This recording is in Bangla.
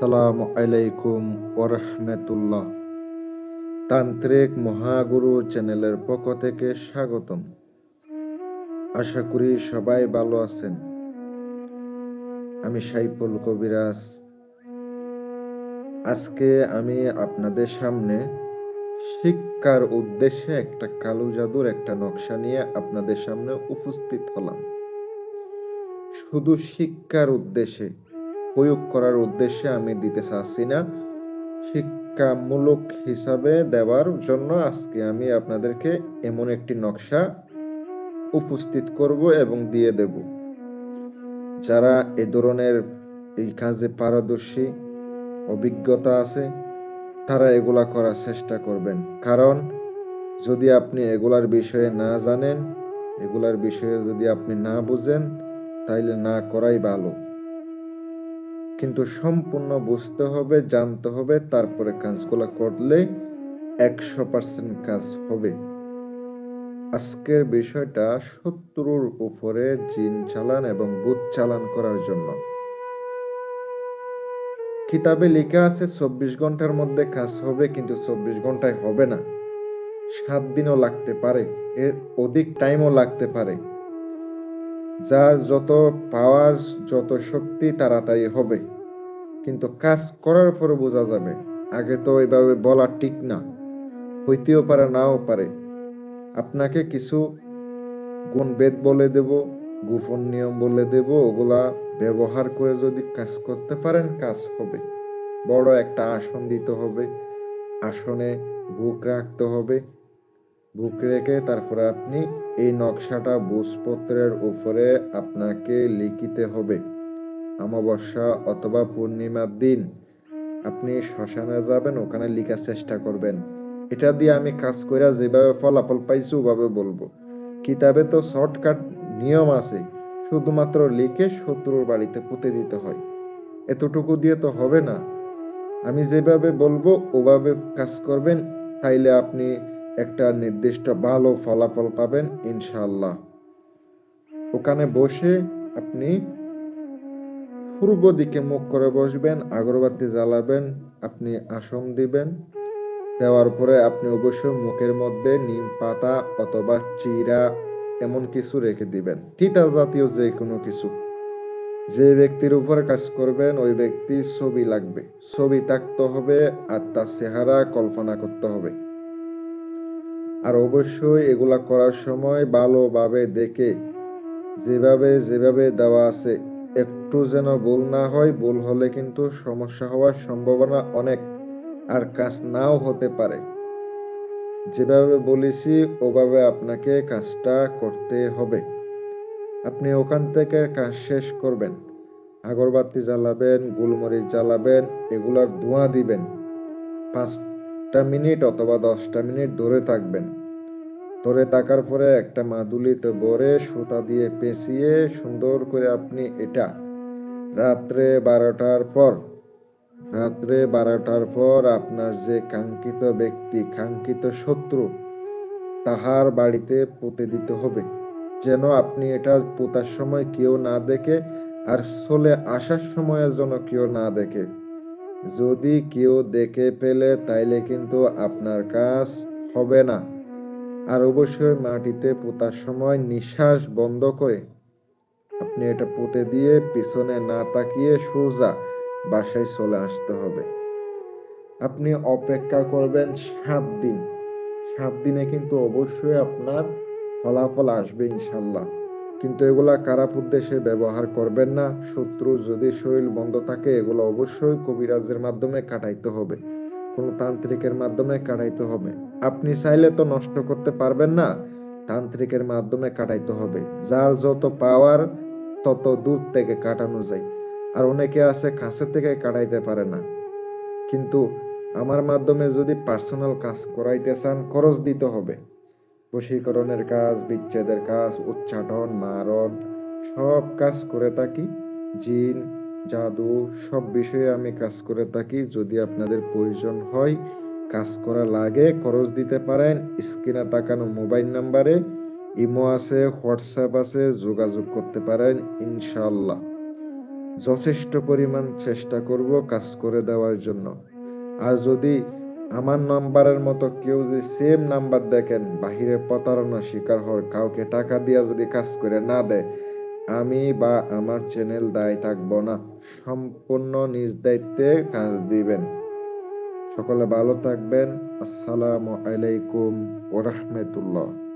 আসসালামু আলাইকুম ওরহমতুল্লাহ তান্ত্রিক মহাগুরু চ্যানেলের পক্ষ থেকে স্বাগতম। আশা করি সবাই ভালো আছেন। আমি সাইফুল কবিরাজ। আজকে আমি আপনাদের সামনে শিক্ষার উদ্দেশ্যে একটা কালো জাদুর একটা নকশা নিয়ে আপনাদের সামনে উপস্থিত হলাম। শুধু শিক্ষার উদ্দেশ্যে প্রয়োগ করার উদ্দেশ্যে আমি দিতে চাচ্ছি না। শিক্ষামূলক হিসাবে দেওয়ার জন্য আজকে আমি আপনাদেরকে এমন একটি নকশা উপস্থিত করব এবং দিয়ে দেব। যারা এ ধরনের এই কাজে পারদর্শী, অভিজ্ঞতা আছে, তারা এগুলা করার চেষ্টা করবেন। কারণ যদি আপনি এগুলার বিষয়ে না জানেন, এগুলার বিষয়ে যদি আপনি না বুঝেন, তাইলে না করাই ভালো। কিন্তু সম্পূর্ণ বুঝতে হবে, জানতে হবে, তারপরে কাজগুলো করলে একশো পার্সেন্ট কাজ হবে। আজকের বিষয়টা শত্রুর উপরে জিন চালান এবং বুথ চালান করার জন্য। কিতাবে লেখা আছে, চব্বিশ ঘণ্টার মধ্যে কাজ হবে, কিন্তু চব্বিশ ঘন্টায় হবে না। সাত দিনও লাগতে পারে, এর অধিক টাইমও লাগতে পারে। যার যত পাওয়ার, যত শক্তি তাড়াতাড়ি হবে। কিন্তু কাজ করার পরে বোঝা যাবে, আগে তো এভাবে বলা ঠিক না। হইতেও পারে, নাও পারে। আপনাকে কিছু গুণবেদ বলে দেব, গোপন নিয়ম বলে দেব, ওগুলা ব্যবহার করে যদি কাজ করতে পারেন, কাজ হবে। বড় একটা আসন দিতে হবে, আসনে বুক রাখতে হবে। বুক রেখে তারপরে আপনি এই নকশাটা বুঝপত্রের উপরে আপনাকে লিখিতে হবে। অমাবস্যা অথবা পূর্ণিমার দিন আপনি শ্মশানে যাবেন, ওখানে লিখার চেষ্টা করবেন। এটা দিয়ে আমি কাজ করে যেভাবে ফলাফল পাইছি ওভাবে বলব। কিতাবে তো শর্টকাট নিয়ম আছে, শুধুমাত্র লিখে শত্রুর বাড়িতে পুঁতে দিতে হয়। এতটুকু দিয়ে তো হবে না। আমি যেভাবে বলব ওভাবে কাজ করবেন, তাইলে আপনি একটা নির্দিষ্ট ভালো ফলাফল পাবেন ইনশাল্লাহ ওখানে বসে আপনি পূর্ব দিকে মুখ করে বসবেন, আগরবাতি জ্বালাবেন, আপনি আসন দিবেন। দেওয়ার পরে আপনি অবশ্যই মুখের মধ্যে নিম পাতা অথবা চিরা এমন কিছু রেখে দিবেন। তিতা জাতীয় যে কোনো কিছু। যে ব্যক্তির উপরে কাজ করবেন, ওই ব্যক্তির ছবি লাগবে। ছবি থাকতে হবে আর তার চেহারা কল্পনা করতে হবে। আর অবশ্যই এগুলা করার সময় ভালোভাবে দেখে, যেভাবে যেভাবে দেওয়া আছে, একটু যেন ভুল না হয়, ভুল হলে কিন্তু সমস্যা হওয়ার সম্ভাবনা অনেক আর কাজ নাও হতে পারে। যেভাবে বলেছি, ওভাবে আপনাকে কাজটা করতে হবে। আপনি ওখান থেকে কাজ শেষ করবেন। আগরবাতি জ্বালাবেন, গুলমরিচ জ্বালাবেন, এগুলার ধোঁয়া দিবেন। পাঁচটা মিনিট অথবা দশটা মিনিট ধরে থাকবেন। ধরে থাকার পরে একটা মাদুলিতে ভরে সুতা দিয়ে পেঁচিয়ে সুন্দর করে আপনি এটা রাত্রে বারোটার পর, রাত্রে বারোটার পর আপনার যে কাঙ্ক্ষিত ব্যক্তি, কাঙ্ক্ষিত শত্রু, তাহার বাড়িতে পুঁতে দিতে হবে। যেন আপনি এটা পোতার সময় কেউ না দেখে আর চলে আসার সময় যেন কেউ না দেখে। যদি কেউ দেখে পেলে তাইলে কিন্তু আপনার কাজ হবে না। আর অবশ্যই মাটিতে পোতার সময় নিঃশ্বাস বন্ধ করে। আপনি এটা পুঁতে দিয়ে পিছনে না তাকিয়ে সোজা বাসায় চলে আসতে হবে। আপনি অপেক্ষা করবেন সাত দিন। সাত দিনে কিন্তু অবশ্যই আপনার ফলাফল আসবে ইনশাল্লাহ। কিন্তু এগুলা খারাপ উদ্দেশ্যে ব্যবহার করবেন না। শত্রু যদি শরীর বন্ধ থাকে, এগুলো অবশ্যই কবিরাজের মাধ্যমে কাটাইতে হবে। কোনো তান্ত্রিকের মাধ্যমে কাটাইতে হবে। আপনি চাইলে তো নষ্ট করতে পারবেন না, তান্ত্রিকের মাধ্যমে কাটাইতে হবে। যার যত পাওয়ার, তত দূর থেকে কাটানো যায়। আর অনেকে আছে, কাছে থেকে কাটাইতে পারে না। কিন্তু আমার মাধ্যমে যদি পার্সোনাল কাজ করাইতে চান, খরচ দিতে হবে। বশীকরণের কাজ, বিচ্ছেদের কাজ, উচ্চাটন, মারণ, সব কাজ করে থাকি। জিন, জাদু, সব বিষয়ে আমি কাজ করে থাকি। যদি আপনাদের প্রয়োজন হয়, কাজ করা লাগে, খরচ দিতে পারেন, স্ক্রিনে তাকানো মোবাইল নাম্বারে, ইমো আছে, হোয়াটসঅ্যাপ আছে, যোগাযোগ করতে পারেন ইনশাল্লাহ যথেষ্ট পরিমাণ চেষ্টা করব কাজ করে দেওয়ার জন্য। আর যদি আমার নাম্বারের মতো কেউ যে সেম নাম্বার দেখেন, বাহিরে প্রতারণা শিকার হওয়ার কাউকে টাকা দিয়া যদি কাজ করে না দেয়, আমি বা আমার চ্যানেল দায় থাকব না। সম্পূর্ণ নিজ দায়িত্বে কাজ দিবেন। সকলে ভালো থাকবেন। আসসালামু আলাইকুম ওরহমতুল্লাহ